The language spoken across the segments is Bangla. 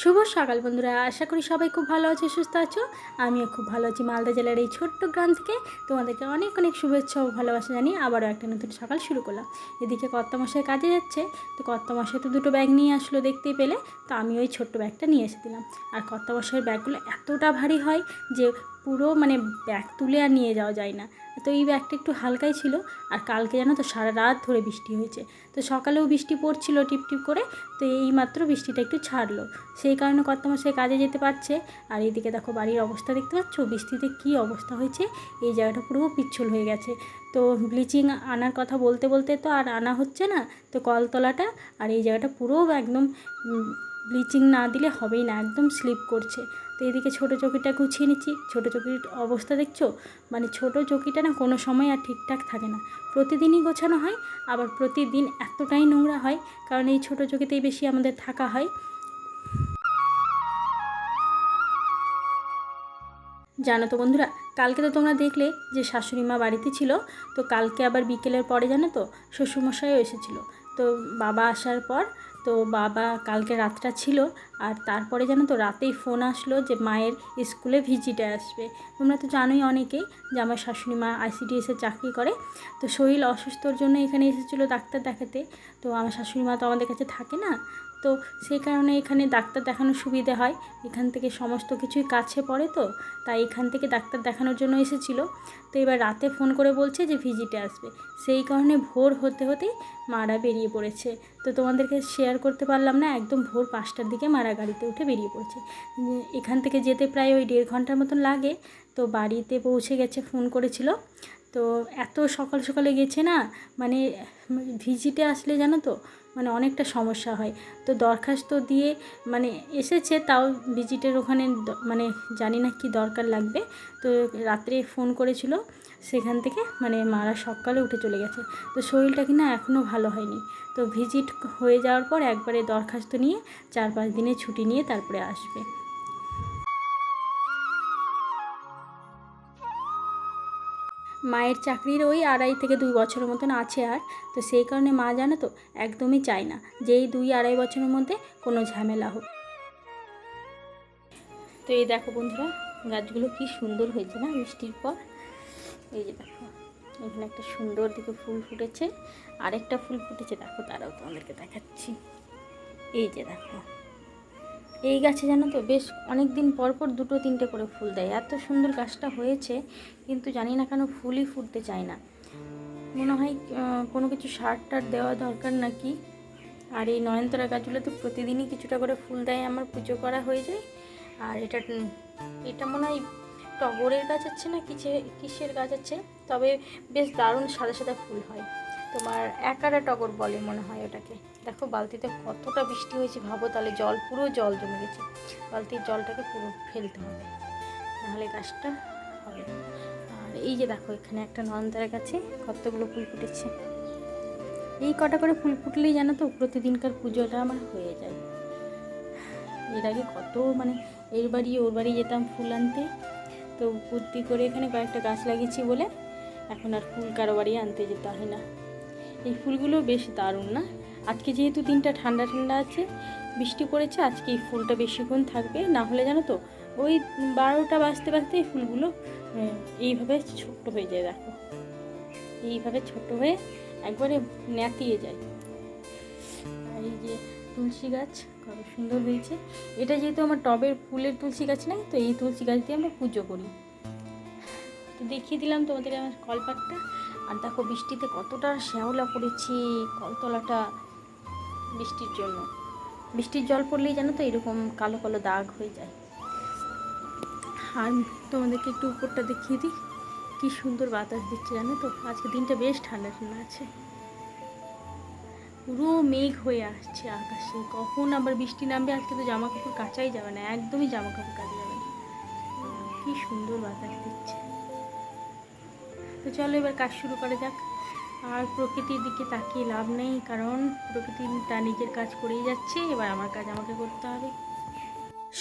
ช শুভ সকাল, বন্ধুরা। আশা করি সবাই খুব ভালো আছে, সুস্থ আছো। আমিও খুব ভালো আছি মালদা জেলার এই ছোট্ট গ্রাম থেকে। তোমাদেরকে অনেক অনেক শুভেচ্ছা ও ভালোবাসা জানিয়ে আবারও একটা নতুন সকাল শুরু করলাম। এদিকে কর্তামশাই কাজে যাচ্ছে। তো কর্তামশাই তো দুটো ব্যাগ নিয়ে আসলো দেখতেই পেলে। তো আমি ওই ছোট্ট ব্যাগটা নিয়ে এসে দিলাম। আর কর্তামশাইয়ের ব্যাগগুলো এতটা ভারী হয় যে পুরো মানে ব্যাগ তুলে আর নিয়ে যাওয়া যায় না। তো এই ব্যাগটা একটু হালকাই ছিল। আর কালকে জানো তো সারা রাত ধরে বৃষ্টি হয়েছে। তো সকালেও বৃষ্টি পড়ছিল টিপ টিপ করে। তো এই মাত্র বৃষ্টিটা একটু ছাড়লো। সেই কারণে কর্তামশাই কাজে যেতে পারছে। আর এইদিকে দেখো বাড়ির অবস্থা দেখতে পাচ্ছ? বৃষ্টিতে কী অবস্থা হয়েছে? এই জায়গাটা পুরো পিচ্ছল হয়ে গেছে। তো ব্লিচিং আনার কথা বলতে বলতে তো আর আনা হচ্ছে না। তো কলতলাটা আর এই জায়গাটা পুরো একদম ব্লিচিং না দিলে হবেই না। একদম স্লিপ করছে। তো এদিকে ছোটো চকিটা গুছিয়ে নিচ্ছি। ছোটো চকির অবস্থা দেখছ? মানে ছোটো চকিটা না কোনো সময় আর ঠিকঠাক থাকে না। প্রতিদিনই গোছানো হয়। আবার প্রতিদিন এতটাই নোংরা হয়। কারণ এই ছোটো চকিতেই বেশি আমাদের থাকা হয়। জানো তো বন্ধুরা, কালকে তো তোমরা দেখলে যে শাশুড়ি মা বাড়িতে ছিল, তো কালকে আবার বিকেলের পরে জানো তো শ্বশুরমশাইও এসেছিল। তো বাবা আসার পর, তো বাবা কালকে রাতটা ছিল, আর তারপরে জানো তো রাতেই ফোন আসলো যে মায়ের স্কুলে ভিজিটে আসবে। তোমরা তো জানোই অনেকেই যে আমার শাশুড়ি মা আইসিডিএসে চাকরি করে, তো শরীর অসুস্থর জন্য এখানে এসেছিল ডাক্তার দেখাতে। তো আমার শাশুড়ি মা তো আমাদের কাছে থাকে না তো সেই কারণে এখানে ডাক্তার দেখানোর সুবিধে হয়। এখান থেকে সমস্ত কিছুই কাছে পড়ে তো, তাই এখান থেকে ডাক্তার দেখানোর জন্য এসেছিল। তো এবার রাতে ফোন করে বলছে যে ভিজিটে আসবে। সেই কারণে ভোর হতে হতেই মারা বেরিয়ে পড়েছে। তো তোমাদেরকে শেয়ার করতে পারলাম না, একদম ভোর পাঁচটার দিকে মারা গাড়িতে উঠে বেরিয়ে পড়েছে। এখান থেকে যেতে প্রায় ওই দেড় ঘণ্টার মতন লাগে। তো বাড়িতে পৌঁছে গেছে, ফোন করেছিল। তো এত সকাল সকালে গেছে না মানে ভিজিটে আসলে জানো তো মানে অনেকটা সমস্যা হয়। তো দরখাস্ত দিয়ে মানে এসেছে, তাও ভিজিটের ওখানে মানে জানি না কি দরকার লাগবে। তো রাত্রে ফোন করেছিল, সেখান থেকে মানে মারা সকালে উঠে চলে গেছে। তো শরীরটা কি না এখনও ভালো হয়নি। তো ভিজিট হয়ে যাওয়ার পর একবারে দরখাস্ত নিয়ে চার পাঁচ দিনে ছুটি নিয়ে তারপরে আসবে। মায়ের চাকরির ওই আড়াই থেকে দুই বছরের মতন আছে আর। তো সেই কারণে মা জানো তো, একদমই চায় না যে এই দুই আড়াই বছরের মধ্যে কোনো ঝামেলা হোক। তো এই দেখো বন্ধুরা, গাছগুলো কি সুন্দর হয়েছে না বৃষ্টির পর। এই যে দেখো, এখানে একটা সুন্দর দিকে ফুল ফুটেছে। আরেকটা ফুল ফুটেছে, দেখো তারাও তোমাদেরকে দেখাচ্ছি। এই যে দেখো। এই গাছে জানো তো বেশ অনেক দিন পর পর দুটো তিনটে করে ফুল দেয়। এত সুন্দর গাছটা হয়েছে, কিন্তু জানি না কেন ফুলই ফুটতে চায় না। মনে হয় কোনো কিছু সার টার দেওয়া দরকার নাকি? আর এই নয়নতরা গাছগুলো তো প্রতিদিনই কিছুটা করে ফুল দেয়, আমার পুজো করা হয়ে যায়। আর এটা এটা মনে হয় টগরের গাছ আছে না কিসে কিসের গাছ আছে? তবে বেশ দারুণ সাদা সাদা ফুল হয়। তোমার একারা টগর বলে মনে হয় ওটাকে। দেখো, বালতিতে কতটা বৃষ্টি হয়েছে, ভাবো তাহলে জল, পুরো জল জমে গেছে। বালতির জলটাকে পুরো ফেলতে হবে। নাহলে গাছটা হবে আর এই যে দেখো, এখানে একটা নয়নতারা গাছে কতগুলো ফুল ফুটেছে। এই কটা করে ফুল ফুটলেই জানো তো, প্রতিদিনকার পুজোটা আমার হয়ে যায়। এর আগে কত মানে এর বাড়ি, ওর বাড়ি যেতাম ফুল আনতে। তো বুদ্ধি করে এখানে কয়েকটা গাছ লাগিয়েছি বলে এখন আর ফুল কারও বাড়ি আনতে যেতে হয় না। এই ফুলগুলো বেশ দারুণ না? আজকে যেহেতু দিনটা ঠান্ডা ঠান্ডা আছে, বৃষ্টি পড়েছে, আজকে এই ফুলটা বেশিক্ষণ থাকবে। না হলে জানো তো, ওই বারোটা বাজতে বাজতে এই ফুলগুলো এইভাবে ছোট্ট হয়ে যায়, দেখো। এইভাবে ছোট হয়ে একবারে ন্যাতিয়ে যায়। এই যে তুলসী গাছ, কত সুন্দর হয়েছে। এটা যেহেতু আমার টবের ফুলের তুলসী গাছ নাই তো এই তুলসী গাছ দিয়ে আমরা পুজো করি। তো দেখিয়ে দিলাম তোমাদের আমার কলপাটটা আর দেখো বৃষ্টিতে কতটা শ্যাওলা পড়েছে, কলতলাটা বৃষ্টির জন্য। বৃষ্টির জল পড়লেই জানো তো এরকম কালো কালো দাগ হয়ে যায়। আর তোমাদেরকে একটু উপরটা দেখিয়ে দিই, কি সুন্দর বাতাস দিচ্ছে জানো তো। আজকে দিনটা বেশ ঠান্ডা ঠান্ডা আছে। পুরো মেঘ হয়ে আসছে আকাশে। কখন আবার বৃষ্টি নামবে, আজকে তো জামা কাপড় কাচাই যাবে না, একদমই জামা কাপড় কাচা যাবে না। কি সুন্দর বাতাস দিচ্ছে। তো চলো এবার কাজ শুরু করা যাক। আর প্রকৃতির দিকে তাকিয়ে লাভ নেই, কারণ প্রকৃতি তার নিজের কাজ করেই যাচ্ছে, এবার আমার কাজ আমাকে করতে হবে।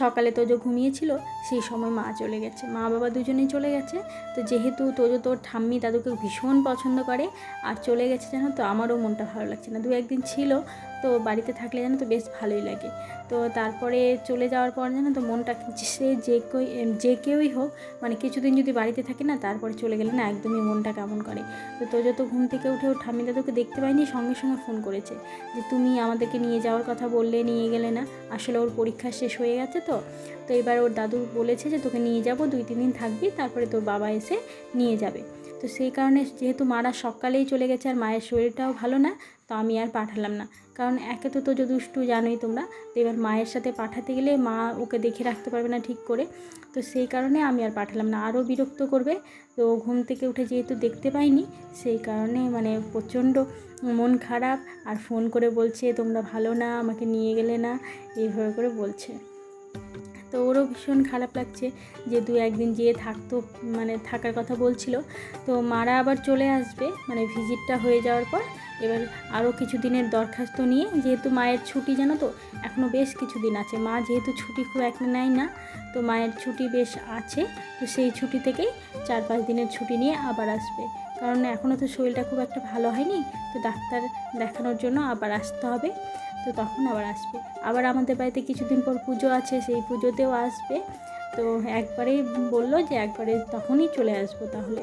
সকালে তোজো ঘুমিয়েছিল, সেই সময় মা চলে গেছে। মা বাবা দুজনেই চলে গেছে। তো যেহেতু তোজো তোর ঠাম্মি দাদুকে ভীষণ পছন্দ করে, আর চলে গেছে জানো তো, আমারও মনটা ভালো লাগছে না। দু একদিন ছিল তো বাড়িতে থাকলে জানো তো বেশ ভালোই লাগে। তো তারপরে চলে যাওয়ার পর জানো তো মনটা সে যে কই, যে কেউই হোক মানে কিছুদিন যদি বাড়িতে থাকে না, তারপরে চলে গেলে না একদমই মনটা কেমন করে। তো তো যত ঘুম থেকে উঠে ওর ঠাম্মি দাদুকে দেখতে পাইনি, সঙ্গে সঙ্গে ফোন করেছে যে তুমি আমাদেরকে নিয়ে যাওয়ার কথা বললে, নিয়ে গেলে না। আসলে ওর পরীক্ষা শেষ হয়ে গেছে তো। তো এবার ওর দাদু বলেছে যে তোকে নিয়ে যাব, দুই তিন দিন থাকবি, তারপরে তোর বাবা এসে নিয়ে যাবে। তো সেই কারণে যেহেতু মারা সকালেই চলে গেছে আর মায়ের শরীরটাও ভালো না, তো আমি আর পাঠালাম না। কারণ একে তো তোজো দুষ্টু জানোই তোমরা, তো এবার মায়ের সাথে পাঠাতে গেলে মা ওকে দেখে রাখতে পারবে না ঠিক করে, তো সেই কারণে আমি আর পাঠালাম না। আরও বিরক্ত করবে, তো ঘুম থেকে উঠে যেহেতু দেখতে পাইনি, সেই কারণে মানে প্রচণ্ড মন খারাপ আর ফোন করে বলছে, তোমরা ভালো না, আমাকে নিয়ে গেলে না, এইভাবে করে বলছে। তো ওরও ভীষণ খারাপ লাগছে যে দু একদিন যেয়ে থাকতো মানে থাকার কথা বলছিল। তো মারা আবার চলে আসবে মানে ভিজিটটা হয়ে যাওয়ার পর। এবার আরও কিছু দিনের দরখাস্ত নিয়ে, যেহেতু মায়ের ছুটি জানো তো, এখনও বেশ কিছু দিন আছে। মা যেহেতু ছুটি খুব একটা নেয় না, তো মায়ের ছুটি বেশ আছে। তো সেই ছুটি থেকেই চার পাঁচ দিনের ছুটি নিয়ে আবার আসবে। কারণ এখনও তো শরীরটা খুব একটা ভালো হয়নি, তো ডাক্তার দেখানোর জন্য আবার আসতে হবে। তো তখন আবার আসবে। আবার আমাদের বাড়িতে কিছুদিন পর পুজো আছে, সেই পুজোতেও আসবে। তো একবারেই বলল যে একবারে তখনই চলে আসব তাহলে।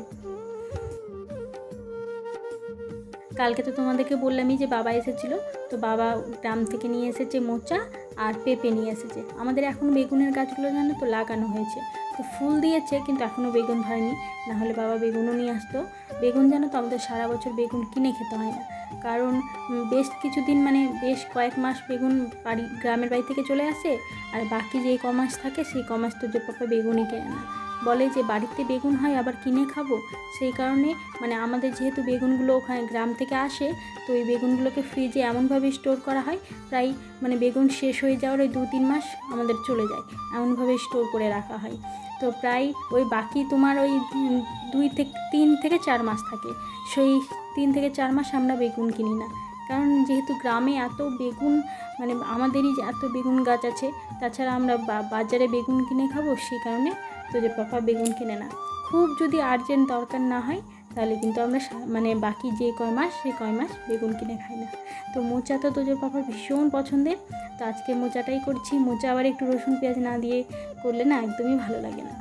কালকে তো তোমাদেরকে বললামই যে বাবা এসেছিল। তো বাবা গ্রাম থেকে নিয়ে এসেছে মোচা আর পেঁপে নিয়ে এসেছে। আমাদের এখন বেগুনের গাছগুলো জানো তো লাগানো হয়েছে। তো ফুল দিয়েছে কিন্তু এখনও বেগুন ধরেনি। নাহলে বাবা বেগুনও নিয়ে আসতো। বেগুন জানো তো আমাদের সারা বছর বেগুন কিনে খেতে হয় না। কারণ বেশ কিছুদিন মানে বেশ কয়েক মাস বেগুন বাড়ি, গ্রামের বাড়ি থেকে চলে আসে, আর বাকি যে ক মাস থাকে সেই ক মাস তো যে পাপা বেগুনই কেনে না। বলে যে বাড়িতে বেগুন হয় আবার কিনে খাব? সেই কারণে মানে আমাদের যেহেতু বেগুনগুলো ওখানে গ্রাম থেকে আসে, তো ওই বেগুনগুলোকে ফ্রিজে এমনভাবে স্টোর করা হয়, প্রায় মানে বেগুন শেষ হয়ে যাওয়ার ওই দু তিন মাস আমাদের চলে যায়, এমনভাবে স্টোর করে রাখা হয়। তো প্রায় ওই বাকি তোমার ওই দুই থেকে, তিন থেকে চার মাস থাকে। সেই তিন থেকে চার মাস আমরা বেগুন কিনি না। কারণ যেহেতু গ্রামে এত বেগুন মানে আমাদেরই যে এত বেগুন গাছ আছে, তাছাড়া আমরা বাজারে বেগুন কিনে খাব সেই কারণে তো যে পাপা বেগুন কিনে না। খুব যদি আর্জেন্ট দরকার না হয়, তাহলে কিন্তু আমরা মানে বাকি যে কয় মাস, সেই কয় মাস বেগুন কিনে খাই না। তো মোচা তো তোজোর পাপার ভীষণ পছন্দের। তো আজকে মোচাটাই করছি। মোচা আবার একটু রসুন পেঁয়াজ না দিয়ে করলে না একদমই ভালো লাগে না।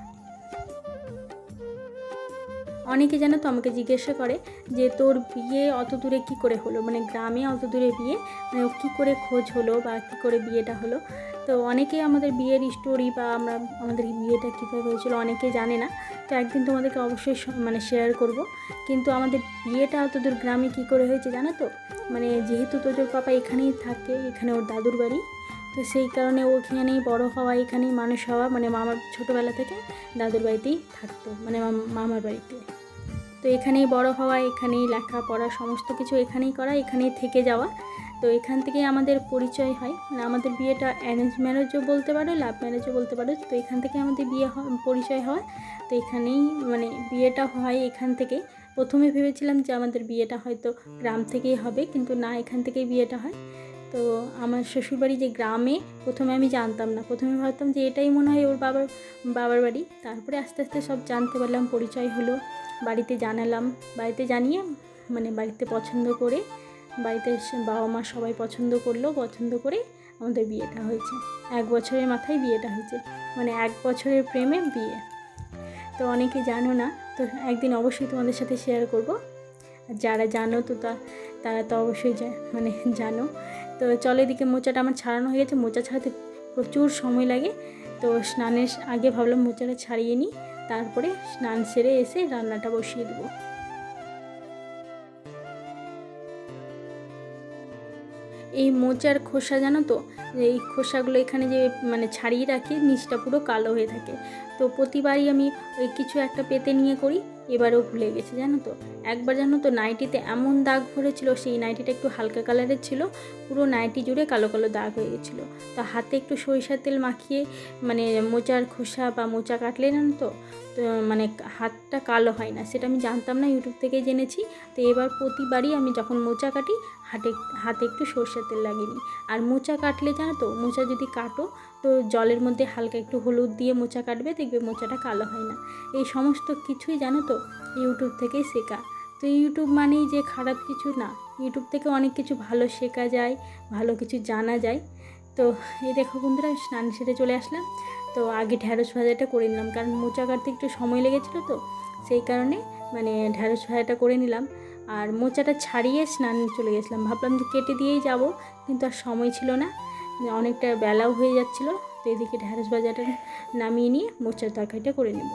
অনেকে জানো তো আমাকে জিজ্ঞাসা করে যে তোর বিয়ে অত দূরে কী করে হলো? মানে গ্রামে অত দূরে বিয়ে মানে কী করে খোঁজ হলো বা কী করে বিয়েটা হলো? তো অনেকেই আমাদের বিয়ের স্টোরি বা আমরা আমাদের বিয়েটা কীভাবে হয়েছিল অনেকে জানে না। তো একদিন তোমাদেরকে অবশ্যই মানে শেয়ার করব। কিন্তু আমাদের বিয়েটা অত দূর গ্রামে কী করে হয়েছে জানো তো? মানে যেহেতু তোদের পাপা এখানেই থাকে, এখানে ওর দাদুর বাড়ি, তো সেই কারণে ওখানেই বড় হওয়া, এখানেই মানুষ হওয়া মানে মামার ছোটোবেলা থেকে দাদুর বাড়িতেই থাকতো মানে মাম- মামার বাড়িতে। তো এখানেই বড় হওয়া, এখানেই লেখাপড়া সমস্ত কিছু এখানেই করা, এখানেই থেকে যাওয়া। তো এখান থেকেই আমাদের পরিচয় হয়। মানে আমাদের বিয়েটা অ্যারেঞ্জ ম্যারেজও বলতে পারো লাভ ম্যারেজও বলতে পারো। তো এখান থেকে আমাদের বিয়ে পরিচয় হয়। তো এখানেই মানে বিয়েটা হয় এখান থেকে। প্রথমে ভেবেছিলাম যে আমাদের বিয়েটা হয়তো গ্রাম থেকেই হবে, কিন্তু না, এখান থেকেই বিয়েটা হয়। তো আমার শ্বশুরবাড়ি যে গ্রামে, প্রথমে আমি জানতাম না। প্রথমে ভাবতাম যে এটাই মনে হয় ওর বাবার বাবার বাড়ি। তারপরে আস্তে আস্তে সব জানতে পারলাম, পরিচয় হলো। বাড়িতে জানালাম, বাড়িতে জানিয়ে মানে বাড়িতে পছন্দ করে, বাড়িতে বাবা মা সবাই পছন্দ করল, পছন্দ করে আমাদের বিয়েটা হয়েছে। এক বছরের মাথায় বিয়েটা হয়েছে। মানে এক বছরের প্রেমে বিয়ে। তো অনেকে জানো না, তো একদিন অবশ্যই তোমাদের সাথে শেয়ার করব। আর যারা জানো তো তা, তারা তো অবশ্যই মানে জানো। তো চলো এদিকে মোচাটা আমার ছাড়ানো হয়ে গেছে। মোচা ছাড়াতে প্রচুর সময় লাগে। তো স্নানের আগে ভাবলাম মোচাটা ছাড়িয়ে নিই। তারপরে স্নান সেরে এসে রান্নাটা বসিয়ে দেবো। এই মোচার খোসা জানো তো? এই খোসাগুলো এখানে যে মানে ছাড়িয়ে রাখি, নিচটা পুরো কালো হয়ে থাকে। তো প্রতিবারই আমি ওই কিছু একটা পেতে নিয়ে করি। এবারেও ভুলে গেছি, জানো তো? একবার জানো তো নাইটিতে এমন দাগ ভরেছিল, সেই নাইটিটা একটু হালকা কালারের ছিল, পুরো নাইটি জুড়ে কালো কালো দাগ হয়ে গেছিল। তো হাতে একটু সরিষার তেল মাখিয়ে মানে মোচার খোসা বা মোচা কাটলে জানো তো তো মানে হাতটা কালো হয় না, সেটা আমি জানতাম না, ইউটিউব থেকে জেনেছি। তো এবার প্রতিবারই আমি যখন মোচা কাটি হাতে হাতে একটু সরষের তেল লাগিয়ে নিই। আর মোচা কাটলে জানো তো, মোচা যদি কাটো তো জলের মধ্যে হালকা একটু হলুদ দিয়ে মোচা কাটবে, দেখবে মোচাটা কালো হয় না। এই সমস্ত কিছুই জানো তো ইউটিউব থেকেই শেখা। তো ইউটিউব মানেই যে খারাপ কিছু না, ইউটিউব থেকে অনেক কিছু ভালো শেখা যায়, ভালো কিছু জানা যায়। তো এই দেখো বন্ধুরা স্নান সেরে চলে আসলাম। তো আগে ঢ্যাঁড়স ভাজাটা করে নিলাম, কারণ মোচা কাটতে একটু সময় লেগেছিলো তো, সেই কারণে মানে ঢ্যাঁড়স ভাজাটা করে নিলাম। আর মোচাটা ছাড়িয়ে স্নান চলে গেছিলাম। ভাবলাম যে কেটে দিয়েই যাব, কিন্তু আর সময় ছিল না। অনেকটা বেলাও হয়ে যাচ্ছিল, তো এদিকে ঢ্যাঁড়স ভাজাটা নামিয়ে নিয়ে মোচার তরকারিটা করে নেব।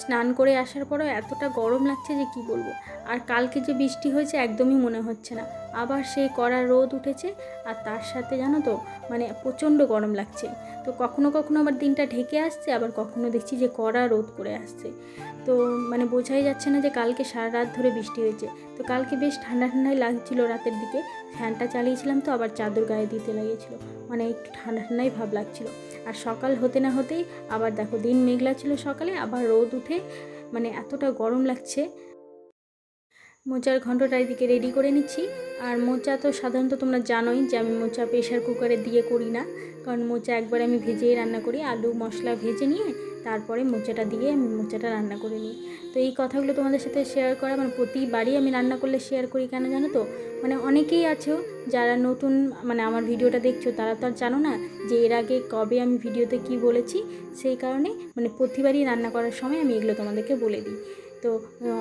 স্নান করে আসার পরও এতটা গরম লাগছে যে কি বলব, আর কালকে যে বৃষ্টি হয়েছে একদমই মনে হচ্ছে না। আবার সেই কড়া রোদ উঠেছে, আর তার সাথে জানো তো মানে প্রচণ্ড গরম লাগছে। তো কখনো কখনো আবার দিনটা ঢেকে আসছে, আবার কখনো দেখছি যে কড়া রোদ করে আসছে। তো মানে বোঝাই যাচ্ছে না যে কালকে সারা রাত ধরে বৃষ্টি হয়েছে। তো কালকে বেশ ঠান্ডা ঠান্ডাই লাগছিল রাতের দিকে। ফ্যানটা চালিয়েছিলাম তো, আবার চাদর গায়ে দিতে লাগিয়েছিল। মানে একটু ঠান্ডা ঠান্ডাই ভাব লাগছিল। আর সকাল হতে না হতেই আবার দেখো দিন মেঘলা ছিল সকালে, আবার রোদ উঠে মানে এতটা গরম লাগছে। মোচার ঘন্টটা এদিকে রেডি করে নিচ্ছি। আর মোচা তো সাধারণত তোমরা জানোই যে আমি মোচা প্রেশার কুকারে দিয়ে করি না। কারণ মোচা একবার আমি ভেজেই রান্না করি, আলু, মশলা ভেজে নিয়ে তারপরে মোচাটা দিয়ে আমি মোচাটা রান্না করে নিই। তো এই কথাগুলো তোমাদের সাথে শেয়ার করা মানে প্রতিবারই আমি রান্না করলে শেয়ার করি কেন জানো তো? মানে অনেকেই আছো যারা নতুন মানে আমার ভিডিওটা দেখছ, তারা তো আর জানো না যে এর আগে কবে আমি ভিডিওতে কি বলেছি, সেই কারণে মানে প্রতিবারই রান্না করার সময় আমি এগুলো তোমাদেরকে বলে দিই। তো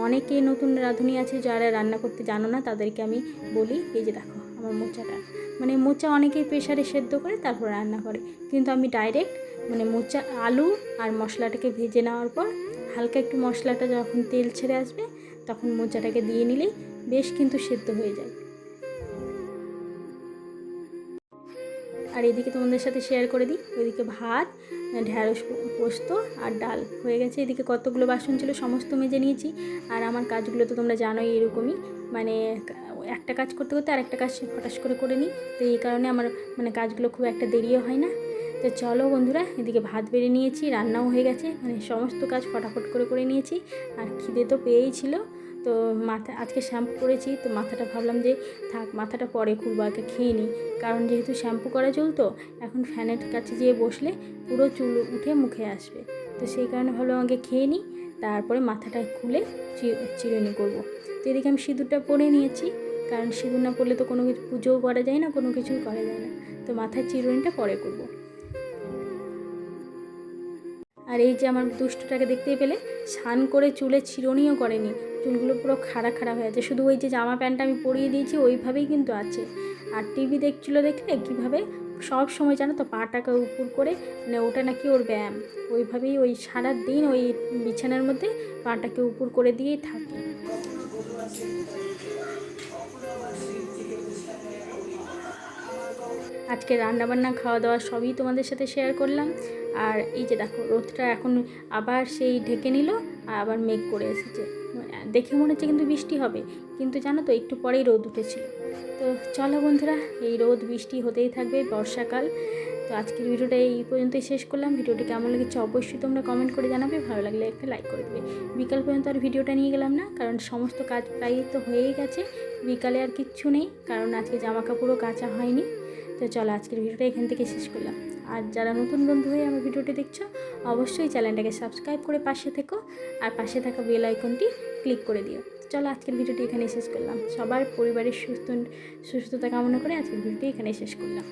অনেকে নতুন রাঁধুনি আছে যারা রান্না করতে জানো না, তাদেরকে আমি বলি, এই যে দেখো আমার মোচাটা। মানে মোচা অনেকেই প্রেশারে সেদ্ধ করে তারপর রান্না করে। কিন্তু আমি ডাইরেক্ট মানে মোচা, আলু আর মশলাটাকে ভেজে নেওয়ার পর হালকা একটু মশলাটা যখন তেল ছেড়ে আসবে তখন মোচাটাকে দিয়ে নিলেই বেশ কিন্তু সেদ্ধ হয়ে যায়। আর এদিকে তোমাদের সাথে শেয়ার করে দিই। ওইদিকে ভাত ঢ্যাঁড়স পোস্ত আর ডাল হয়ে গেছে। এদিকে কতগুলো বাসন ছিল সমস্ত মেজে নিয়েছি। আর আমার কাজগুলো তো তোমরা জানোই এরকমই। মানে একটা কাজ করতে করতে আর একটা কাজ হঠাৎ করে করে নিই। তো এই কারণে আমার মানে কাজগুলো খুব একটা দেরিও হয় না। তো চলো বন্ধুরা, এদিকে ভাত বেড়ে নিয়েছি, রান্নাও হয়ে গেছে। মানে সমস্ত কাজ ফটাফট করে করে নিয়েছি। আর খিদে তো পেয়েই ছিল। তো মাথা, আজকে শ্যাম্পু করেছি। তো মাথাটা ভাবলাম যে থাক, মাথাটা পরে খুলবো আগে খেয়ে নিই। কারণ যেহেতু শ্যাম্পু করা চলতো, এখন ফ্যানের কাছে যেয়ে বসলে পুরো চুল উঠে মুখে আসবে। তো সেই কারণে ভাবলাম আগে খেয়ে নিই। তারপরে মাথাটা খুলে চিরুনি করব। তো এদিকে আমি সিঁদুরটা পরে নিয়েছি। কারণ সিঁদুর না পরলে তো কোনো কিছু পুজোও করা যায় না, কোনো কিছুই করা যায় না। তো মাথার চিরুনিটা পরে করব। আর এই যে আমার দুষ্টটাকে দেখতেই পেলে, স্নান করে চুলে চিরুনিও করেনি। চুলগুলো পুরো খাড়া খাড়া হয়ে আছে। শুধু ওই যে জামা প্যান্টটা আমি পরিয়ে দিয়েছি, ওইভাবেই কিন্তু আছে। আর টিভি দেখছিলো দেখলে কীভাবে, সব সময় জানো তো পাটাকে উপর করে মানে ওটা নাকি ওর ব্যায়াম। ওইভাবেই ওই সারা দিন ওই বিছানার মধ্যে পাটাকে উপর করে দিয়েই থাকে। আজকে রান্নাবান্না খাওয়া দাওয়া সবই তোমাদের সাথে শেয়ার করলাম। আর এই যে দেখো, রোদটা এখন আবার সেই ঢেকে নিল, আর আবার মেঘ করে এসেছে। দেখে মনে হচ্ছে কিন্তু বৃষ্টি হবে, কিন্তু জানো তো, একটু পরেই রোদ উঠেছিল। তো চলো বন্ধুরা, এই রোদ বৃষ্টি হতেই থাকবে বর্ষাকাল। তো আজকের ভিডিওটা এই পর্যন্তই শেষ করলাম। ভিডিওটি কেমন লেগেছে অবশ্যই তোমরা কমেন্ট করে জানাবে। ভালো লাগলে একটা লাইক করে দেবে। বিকাল পর্যন্ত আর ভিডিওটা নিয়ে গেলাম না, কারণ সমস্ত কাজ প্রায় তো হয়েই গেছে। বিকালে আর কিচ্ছু নেই, কারণ আজকে জামা কাপড়ও কাচা হয়নি। তো চলো আজকের ভিডিওটা এখান থেকে শেষ করলাম। আর যারা নতুন বন্ধু হয়ে আমার ভিডিওটি দেখছ, অবশ্যই চ্যানেলটাকে সাবস্ক্রাইব করে পাশে থেকো আর পাশে থাকা বেল আইকনটি ক্লিক করে দিও। চলো আজকের ভিডিওটি এখানে শেষ করলাম। সবার পরিবারের সুস্থ সুস্থতা কামনা করে আজকের ভিডিওটি এখানে শেষ করলাম।